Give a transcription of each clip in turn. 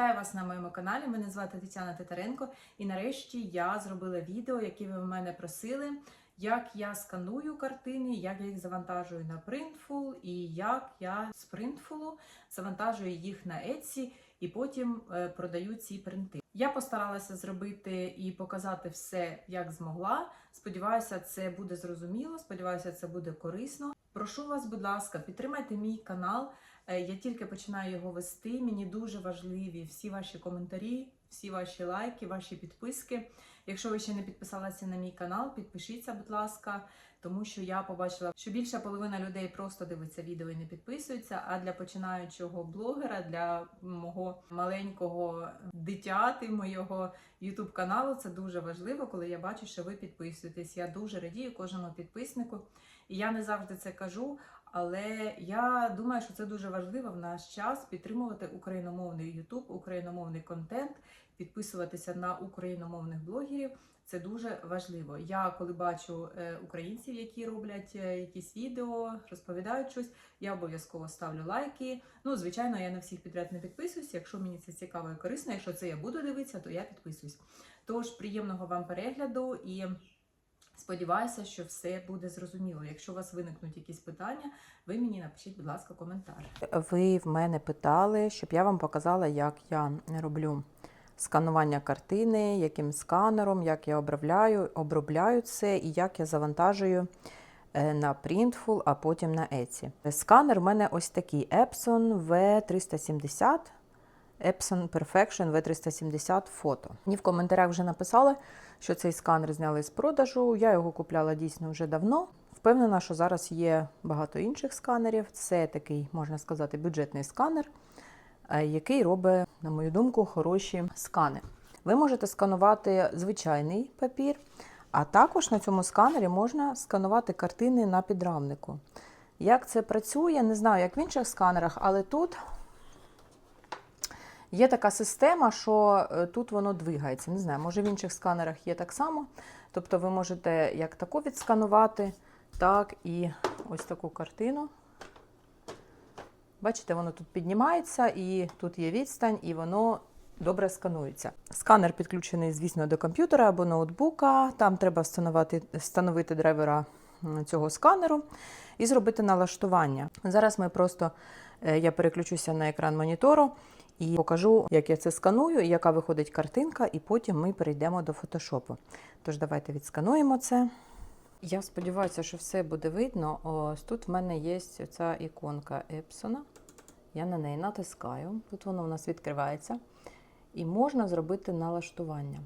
Вітаю вас на моєму каналі. Мене звати Тетяна Титаренко. І нарешті я зробила відео, яке ви в мене просили, як я сканую картини, як я їх завантажую на Printful і як я з Printful завантажую їх на Etsy і потім е, продаю ці принти. Я постаралася зробити і показати все, як змогла. Сподіваюся, це буде зрозуміло. Сподіваюся, це буде корисно. Прошу вас, будь ласка, підтримайте мій канал. Е, Я тільки починаю його вести. Мені дуже важливі всі ваші коментарі, всі ваші лайки, ваші підписки. Якщо ви ще не підписалися на мій канал, підпишіться, будь ласка, тому що я побачила, що більша половина людей просто дивиться відео і не підписується. А для починаючого блогера, для мого маленького дитяти, моєго youtube каналу, це дуже важливо, коли я бачу, що ви підписуєтесь. Я дуже радію кожному підписнику. І я не завжди це кажу, але я думаю, що це дуже важливо в наш час підтримувати україномовний YouTube, україномовний контент, підписуватися на україномовних блогерів. Це дуже важливо. Я коли бачу е, українців, які роблять е, якісь відео, розповідають щось, я обов'язково ставлю лайки. Ну, звичайно, я на всіх підряд не підписуюсь. Якщо мені це цікаво і корисно, якщо це я буду дивитися, то я підписуюсь. Тож приємного вам перегляду і. Сподіваюся, що все буде зрозуміло. Якщо у вас виникнуть якісь питання, ви мені напишіть, будь ласка, коментар. Ви в мене питали, щоб я вам показала, як я роблю сканування картини, яким сканером, як я обробляю, обробляю це і як я завантажую е, на Printful, а потім на Etsy. Сканер в мене ось такий Epson V370. Epson Perfection V370 фото. Мені в коментарях вже написали, що цей сканер зняли з продажу. Я його купляла дійсно вже давно. Впевнена, що зараз є багато інших сканерів. Це такий, можна сказати, бюджетний сканер, е, який робить, на мою думку, хороші скани. Ви можете сканувати звичайний папір, а також на цьому сканері можна сканувати картини на підрамнику. Як це працює, не знаю, як в інших сканерах, але тут Є така система, що е, тут воно двигається. Не знаю, може в інших сканерах є так само. Тобто ви можете як таку відсканувати, так і ось таку картину. Бачите, воно тут піднімається, і тут є відстань, і воно добре сканується. Сканер підключений, звісно, до комп'ютера або ноутбука. Там треба встановити, встановити драйвера цього сканеру і зробити налаштування. Зараз ми просто е, я переключуся на екран монітору і покажу, як я це сканую, яка виходить картинка, і потім ми перейдемо до фотошопу. Тож давайте відскануємо це. Я сподіваюся, що все буде видно. Ось тут в мене є ця іконка Епсона. Я на неї натискаю. Тут воно у нас відкривається. І можна зробити налаштування.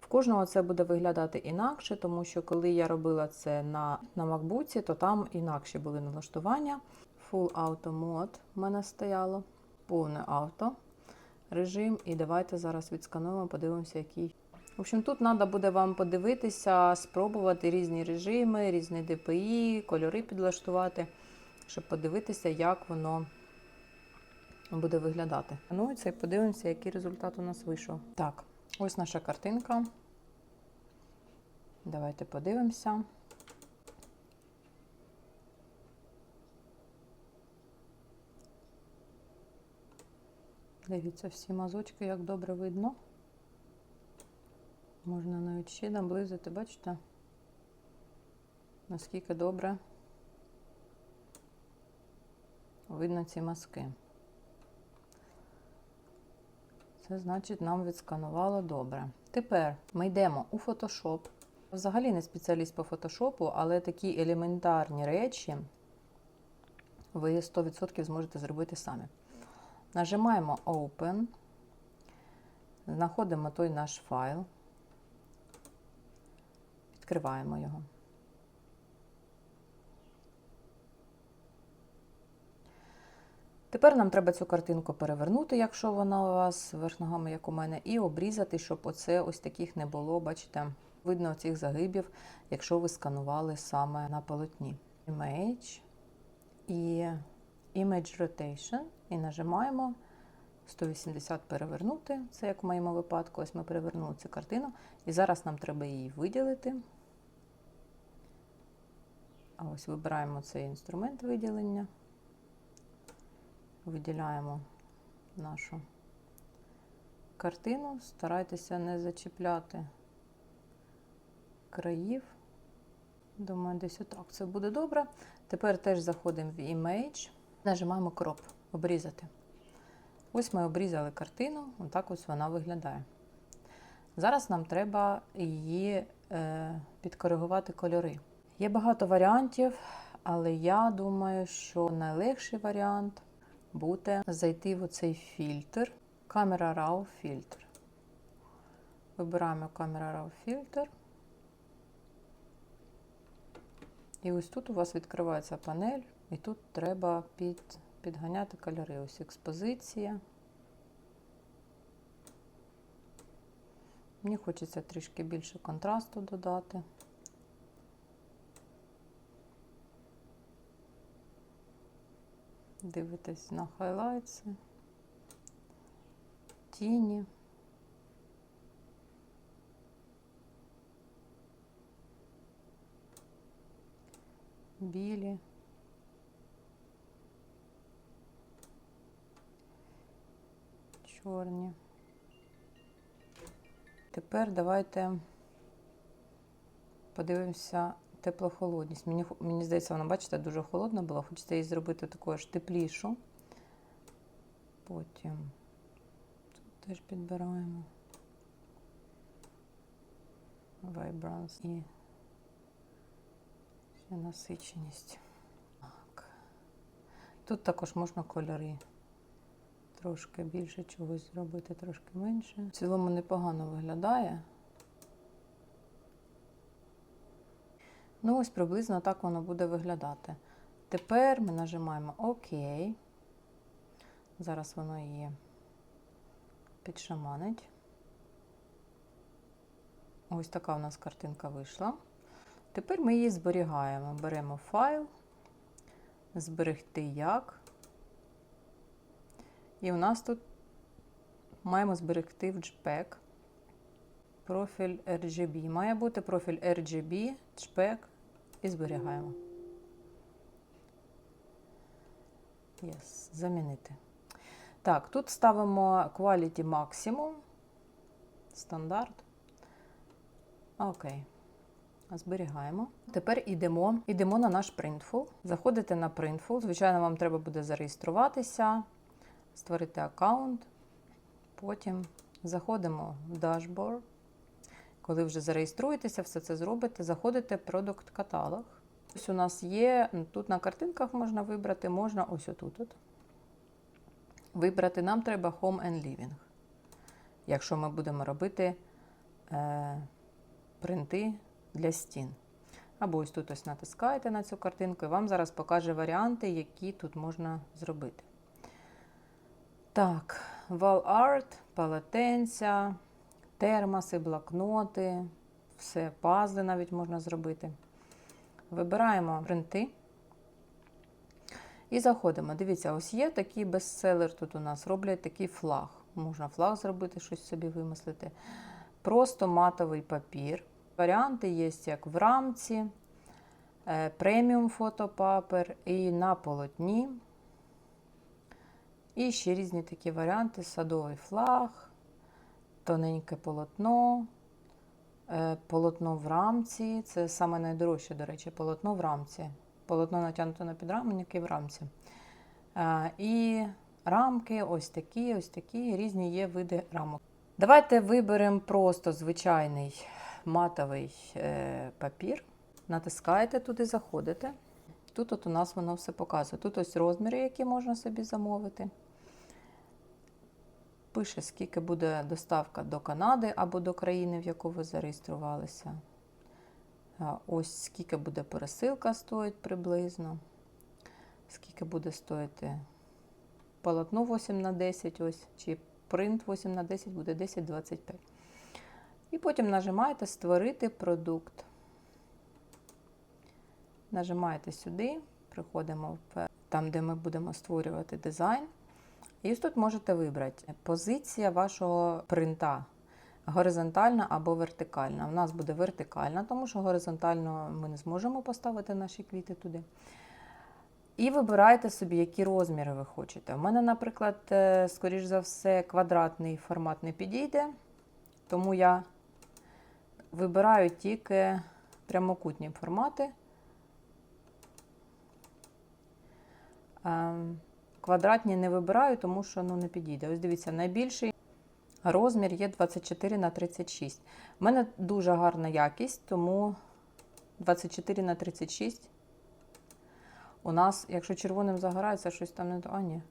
В кожного це буде виглядати інакше, тому що коли я робила це на на MacBook, то там інакші були налаштування. Full Auto Mode в мене стояло, повне авто режим. І давайте зараз відскануємо, подивимося, який. В общем, тут треба буде вам подивитися, спробувати різні режими, різні DPI, кольори підлаштувати, щоб подивитися, як воно буде виглядати. Ну і це подивимося, який результат у нас вийшов. Так, ось наша картинка. Давайте подивимося. Дивіться, всі мазочки, як добре видно. Можна навіть ще наблизити, бачите? Наскільки добре видно ці мазки. Це значить, нам відсканувало добре. Тепер ми йдемо у Photoshop. Взагалі не спеціаліст по фотошопу, але такі елементарні речі ви 100% зможете зробити самі. Нажимаємо Open, знаходимо той наш файл, відкриваємо його. Тепер нам треба цю картинку перевернути, якщо вона у вас верх ногами, як у мене, і обрізати, щоб оце ось таких не було, бачите, видно цих загибів, якщо ви сканували саме на полотні. Image і Image Rotation і нажимаємо 180 перевернути. Це як в моєму випадку, ось ми перевернули цю картину. І зараз нам треба її виділити. А ось вибираємо цей інструмент виділення, виділяємо нашу картину, старайтеся не зачіпляти країв. Думаю, десь отак це буде добре. Тепер теж заходимо в Image, нажимаємо Crop, обрізати. Ось ми обрізали картину, отак ось вона виглядає. Зараз нам треба її е, підкоригувати кольори. Є багато варіантів, але я думаю, що найлегший варіант буде зайти в оцей фільтр. Камера RAW фільтр. Вибираємо камера RAW фільтр. І ось тут у вас відкривається панель, і тут треба під, підганяти кольори. Ось експозиція. Мені хочеться трішки більше контрасту додати. Дивитесь на хайлайтси, тіні. Білі. Чорні. Тепер давайте подивимося теплохолодність. Мені, мені здається, вона, бачите, дуже холодна була. Хочеться її зробити таку аж теплішу. Потім тут теж підбираємо Vibrance і ще насиченість. Так. Тут також можна кольори. Трошки більше чогось зробити, трошки менше. В цілому непогано виглядає. Ну, ось приблизно так воно буде виглядати. Тепер ми нажимаємо ОК. Зараз воно її підшаманить. Ось така у нас картинка вийшла. Тепер ми її зберігаємо. Беремо файл, зберегти як. І у нас тут маємо зберегти в JPEG профіль RGB. Має бути профіль RGB, JPEG і зберігаємо. Yes, замінити. Так, тут ставимо Quality Maximum. Стандарт. Окей. Зберігаємо. Тепер йдемо, йдемо на наш Printful. Заходите на Printful. Звичайно, вам треба буде зареєструватися, створити аккаунт. Потім заходимо в Dashboard. Коли вже зареєструєтеся, все це зробите, заходите в Product каталог. Ось у нас є, тут на картинках можна вибрати, можна ось отут. От. Вибрати нам треба Home and Living. Якщо ми будемо робити е, принти для стін. Або ось тут ось натискаєте на цю картинку, і вам зараз покаже варіанти, які тут можна зробити. Так, Art, полотенця, термоси, блокноти, все, пазли навіть можна зробити. Вибираємо принти і заходимо. Дивіться, ось є такий бестселер тут у нас. Роблять такий флаг. Можна флаг зробити, щось собі вимислити. Просто матовий папір. Варіанти є як в рамці, е, преміум фотопапер і на полотні. І ще різні такі варіанти: садовий флаг, тоненьке полотно, е, полотно в рамці. Це саме найдорожче, до речі, полотно в рамці. Полотно натягнуто на підрамник і в рамці. Е, І рамки ось такі, ось такі, різні є види рамок. Давайте виберемо просто звичайний матовий е, папір. Натискаєте туди, заходите. Тут от у нас воно все показує. Тут ось розміри, які можна собі замовити. Пише, скільки буде доставка до Канади або до країни, в яку ви зареєструвалися. Ось скільки буде пересилка стоїть приблизно. Скільки буде стоїти полотно 8 на 10 ось, чи принт 8 на 10 буде 10-25. І потім нажимаєте Створити продукт. Нажимаєте сюди, приходимо в там, де ми будемо створювати дизайн. І ось тут можете вибрати позиція вашого принта. Горизонтальна або вертикальна. У нас буде вертикальна, тому що горизонтально ми не зможемо поставити наші квіти туди. І вибираєте собі, які розміри ви хочете. У мене, наприклад, е, скоріш за все, квадратний формат не підійде, тому я вибираю тільки прямокутні формати. Квадратні не вибираю, тому що ну, не підійде. Ось дивіться, найбільший розмір є 24 на 36. У мене дуже гарна якість, тому 24 на 36. У нас, якщо червоним загорається, щось там не. А, ні.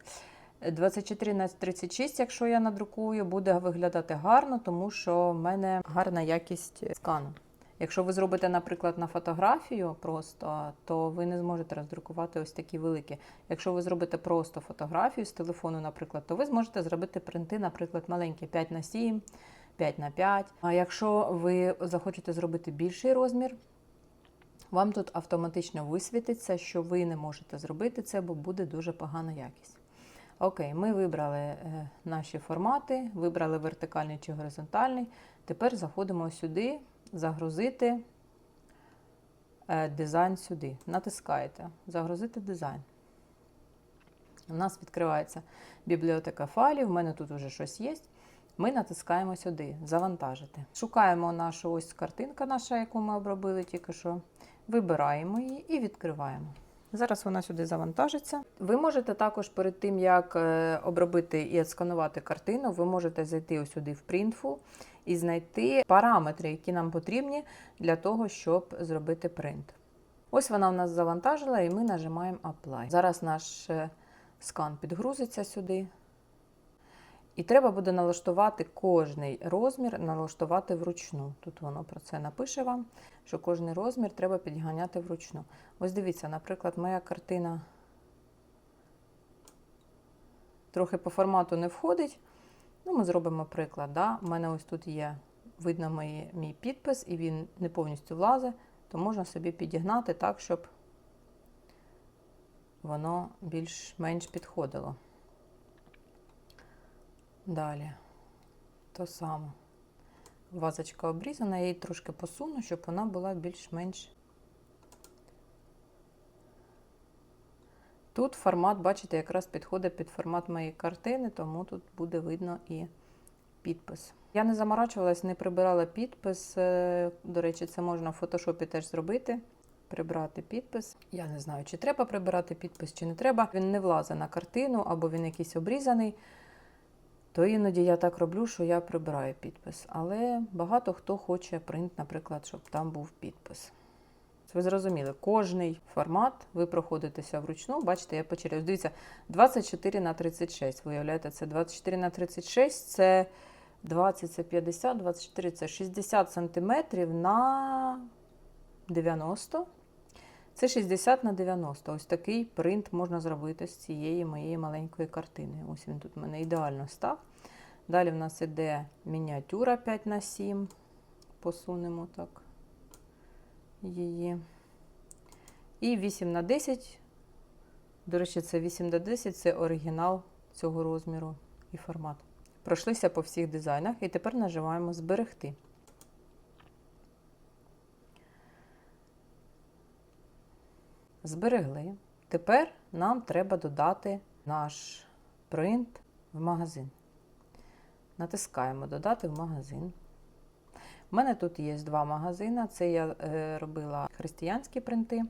24 на 36, якщо я надрукую, буде виглядати гарно, тому що в мене гарна якість скану. Якщо ви зробите, наприклад, на фотографію просто, то ви не зможете роздрукувати ось такі великі. Якщо ви зробите просто фотографію з телефону, наприклад, то ви зможете зробити принти, наприклад, маленькі 5 на 7, 5 на 5. А якщо ви захочете зробити більший розмір, вам тут автоматично висвітиться, що ви не можете зробити це, бо буде дуже погана якість. Окей, ми вибрали е, наші формати, вибрали вертикальний чи горизонтальний. Тепер заходимо сюди, загрузити е, дизайн сюди. Натискаєте Загрузити дизайн. У нас відкривається бібліотека файлів, в мене тут вже щось є. Ми натискаємо сюди Завантажити. Шукаємо нашу ось картинка, наша, яку ми обробили тільки що. Вибираємо її і відкриваємо. Зараз вона сюди завантажиться. Ви можете також перед тим, як е, обробити і отсканувати картину, ви можете зайти сюди в принтфу і знайти параметри, які нам потрібні для того, щоб зробити принт. Ось вона у нас завантажила, і ми нажимаємо Apply. Зараз наш е, скан підгрузиться сюди. І треба буде налаштувати кожний розмір, налаштувати вручну. Тут воно про це напише вам, що кожний розмір треба підганяти вручну. Ось дивіться, наприклад, моя картина трохи по формату не входить. Ну, Ми зробимо приклад. Да? У мене ось тут є, видно мої, мій підпис, і він не повністю влазить, то можна собі підігнати так, щоб воно більш-менш підходило. Далі то саме. Вазочка обрізана, я її трошки посуну, щоб вона була більш-менш. Тут формат, бачите, якраз підходить під формат моєї картини, тому тут буде видно і підпис. Я не заморачувалась, не прибирала підпис. Е, До речі, це можна в фотошопі теж зробити. Прибрати підпис. Я не знаю, чи треба прибирати підпис, чи не треба. Він не влазить на картину або він якийсь обрізаний то іноді я так роблю, що я прибираю підпис. Але багато хто хоче принт, наприклад, щоб там був підпис. Ви зрозуміли, кожний формат ви проходитеся вручну. Бачите, я почерю. Дивіться, 24 на 36. Виявляєте, це 24 на 36 це 20, це 50, 24 це 60 сантиметрів на 90. Це 60 на 90. Ось такий принт можна зробити з цієї моєї маленької картини. Ось він тут в мене ідеально став. Далі в нас іде мініатюра 5 на 7. Посунемо так її. І 8 на 10. До речі, це 8 на 10 це оригінал цього розміру і формат. Пройшлися по всіх дизайнах і тепер нажимаємо Зберегти. Зберегли. Тепер нам треба додати наш принт в магазин. Натискаємо Додати в магазин. У мене тут є два магазини. Це я е, робила християнські принти,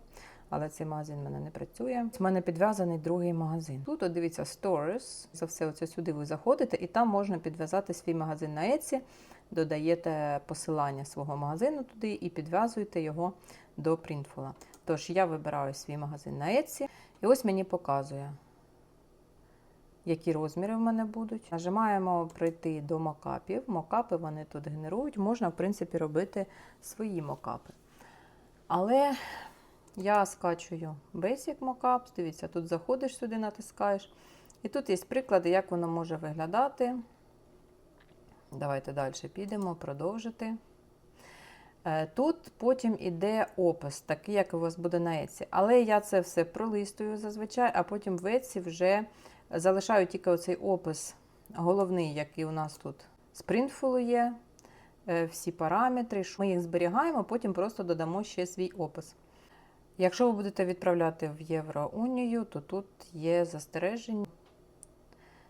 але цей магазин в мене не працює. У мене підв'язаний другий магазин. Тут, от дивіться, Stores. За все оце сюди ви заходите, і там можна підв'язати свій магазин на Etsy, додаєте посилання свого магазину туди і підв'язуєте його до Printful. Тож я вибираю свій магазин на Etsy, і ось мені показує, які розміри в мене будуть. Нажимаємо прийти до мокапів. Мокапи вони тут генерують. Можна, в принципі, робити свої мокапи. Але я скачую Basic Mockups. Дивіться, тут заходиш сюди, натискаєш. І тут є приклади, як воно може виглядати. Давайте далі підемо, продовжити. Е, Тут потім іде опис, такий, як у вас буде на Etsy. Але я це все пролистую зазвичай, а потім в Etsy вже залишаю тільки оцей опис головний, який у нас тут з Printful є. е, Всі параметри, що ми їх зберігаємо, потім просто додамо ще свій опис. Якщо ви будете відправляти в Євроунію, то тут є застереження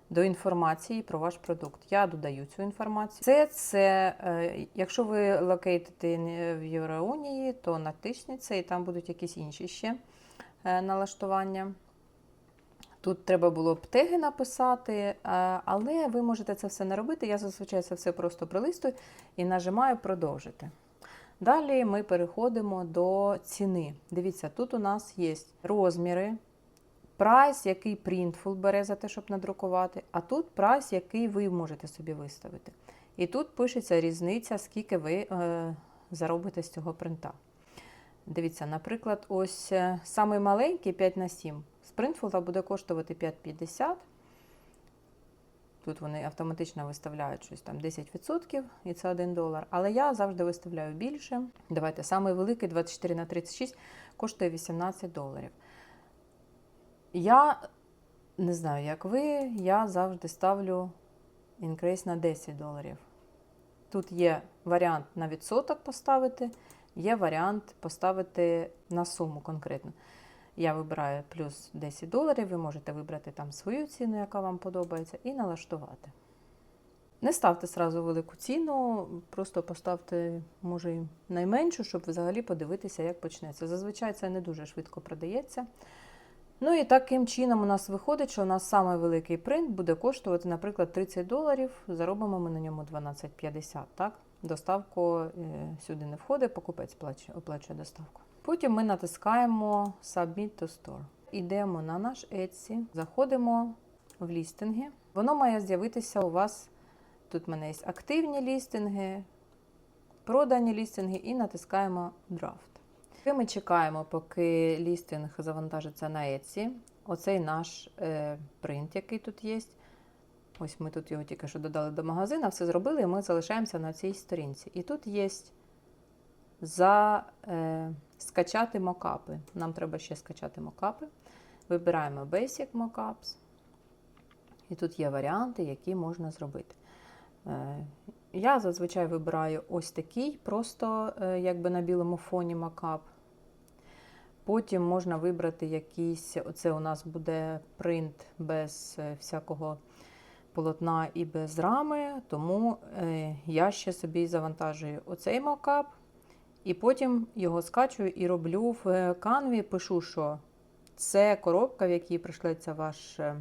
до інформації про ваш продукт. Я додаю цю інформацію. Це, це е, якщо ви локейтите в Євроунії, то натисніть це і там будуть якісь інші ще е, налаштування. Тут треба було б теги написати, е, але ви можете це все не робити. Я зазвичай це все просто прилистую і нажимаю продовжити. Далі ми переходимо до ціни. Дивіться, тут у нас є розміри, прайс, який Printful бере за те, щоб надрукувати, а тут прайс, який ви можете собі виставити. І тут пишеться різниця, скільки ви е, заробите з цього принта. Дивіться, наприклад, ось е, самий маленький 5 на 7 з Printful буде коштувати 5,50. Тут вони автоматично виставляють щось там 10% і це 1 долар. Але я завжди виставляю більше. Давайте, самий великий 24 на 36 коштує 18 доларів. Я не знаю, як ви, я завжди ставлю інкрейс на 10 доларів. Тут є варіант на відсоток поставити, є варіант поставити на суму конкретно. Я вибираю плюс 10 доларів, ви можете вибрати там свою ціну, яка вам подобається, і налаштувати. Не ставте сразу велику ціну, просто поставте, може, найменшу, щоб взагалі подивитися, як почнеться. Зазвичай це не дуже швидко продається. Ну і таким чином у нас виходить, що у нас самий великий принт буде коштувати, наприклад, 30 доларів. Заробимо ми на ньому 12,50. Так? Доставку е, сюди не входить, покупець оплачує доставку. Потім ми натискаємо Submit to Store. Йдемо на наш Etsy, заходимо в лістинги. Воно має з'явитися у вас. Тут в мене є активні лістинги, продані лістинги, і натискаємо Draft. І Ми чекаємо, поки лістинг завантажиться на Etsy. Оцей наш е, принт, який тут є. Ось ми тут його тільки що додали до магазину, все зробили, і ми залишаємося на цій сторінці. І тут є за е, скачати мокапи. Нам треба ще скачати мокапи. Вибираємо Basic Mockups. І тут є варіанти, які можна зробити. Е, я зазвичай вибираю ось такий, просто е, якби на білому фоні макап. Потім можна вибрати якийсь, оце у нас буде принт без е, всякого полотна і без рами, тому е, я ще собі завантажую оцей макап, і потім його скачую і роблю в канві. Пишу, що це коробка, в якій пришлеться ваш е,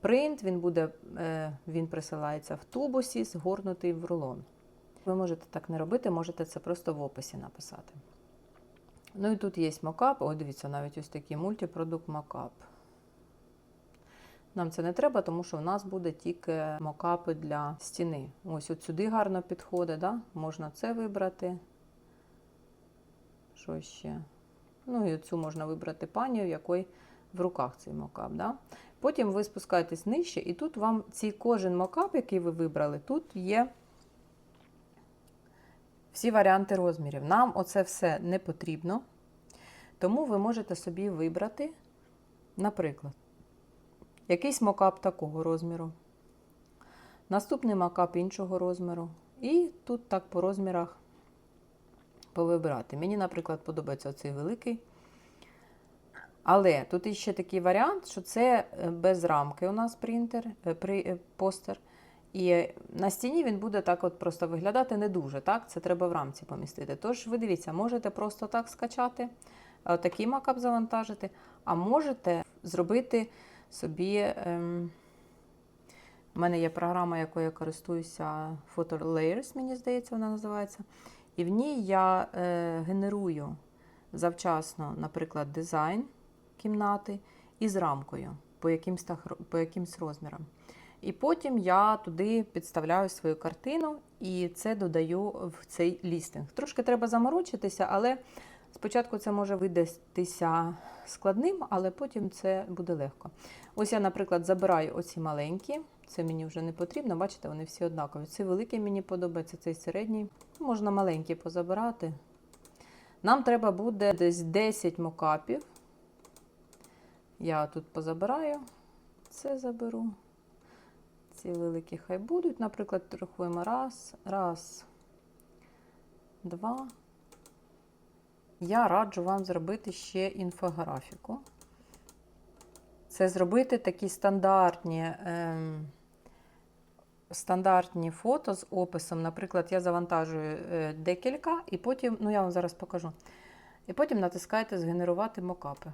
принт, він буде, е, він присилається в тубусі, згорнутий в рулон. Ви можете так не робити, можете це просто в описі написати. Ну і тут є мокап. О, дивіться, навіть ось такий мультипродукт мокап. Нам це не треба, тому що в нас буде тільки мокапи для стіни. Ось от сюди гарно підходить, да? можна це вибрати. Що ще? Ну і цю можна вибрати пані, в якої в руках цей мокап. Да? Потім ви спускаєтесь нижче, і тут вам цей кожен мокап, який ви вибрали, тут є всі варіанти розмірів. Нам оце все не потрібно, тому ви можете собі вибрати, наприклад, якийсь мокап такого розміру, наступний мокап іншого розміру. І тут так по розмірах повибирати. Мені, наприклад, подобається цей великий. Але тут іще такий варіант, що це е, без рамки у нас принтер, е, е, постер. І на стіні він буде так от просто виглядати не дуже. так? Це треба в рамці помістити. Тож ви дивіться, можете просто так скачати, е, такий макап завантажити, а можете зробити собі. Ем... У мене є програма, якою я користуюся Photo Layers, мені здається, вона називається. І в ній я е, генерую завчасно, наприклад, дизайн кімнати із рамкою по якимсь, по якимсь розмірам. І потім я туди підставляю свою картину і це додаю в цей лістинг. Трошки треба заморочитися, але спочатку це може видатися складним, але потім це буде легко. Ось я, наприклад, забираю оці маленькі, це мені вже не потрібно, бачите, вони всі однакові. Цей великий мені подобається, цей середній. Можна маленький позабирати. Нам треба буде десь 10 мокапів. Я тут позабираю, це заберу. Ці великі хай будуть. Наприклад, рахуємо раз, раз, два. я раджу вам зробити ще інфографіку. Це зробити такі стандартні, ем, стандартні фото з описом. Наприклад, я завантажую е, декілька, і потім, ну я вам зараз покажу. І потім натискаєте згенерувати мокапи.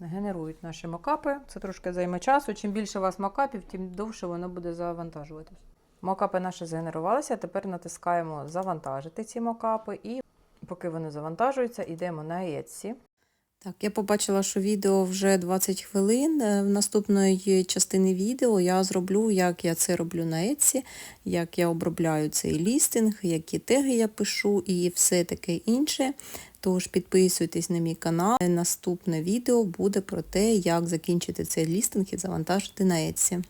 Генерують наші мокапи. Це трошки займе часу. Чим більше у вас мокапів, тим довше воно буде завантажуватись. Мокапи наші згенерувалися. Тепер натискаємо завантажити ці мокапи. І поки вони завантажуються, йдемо на Etsy. Так, я побачила, що відео вже 20 хвилин. Е, В наступної частини відео я зроблю, як я це роблю на Etsy, як я обробляю цей лістинг, які теги я пишу і все таке інше. Тож підписуйтесь на мій канал. Наступне відео буде про те, як закінчити цей лістинг і завантажити на Etsy.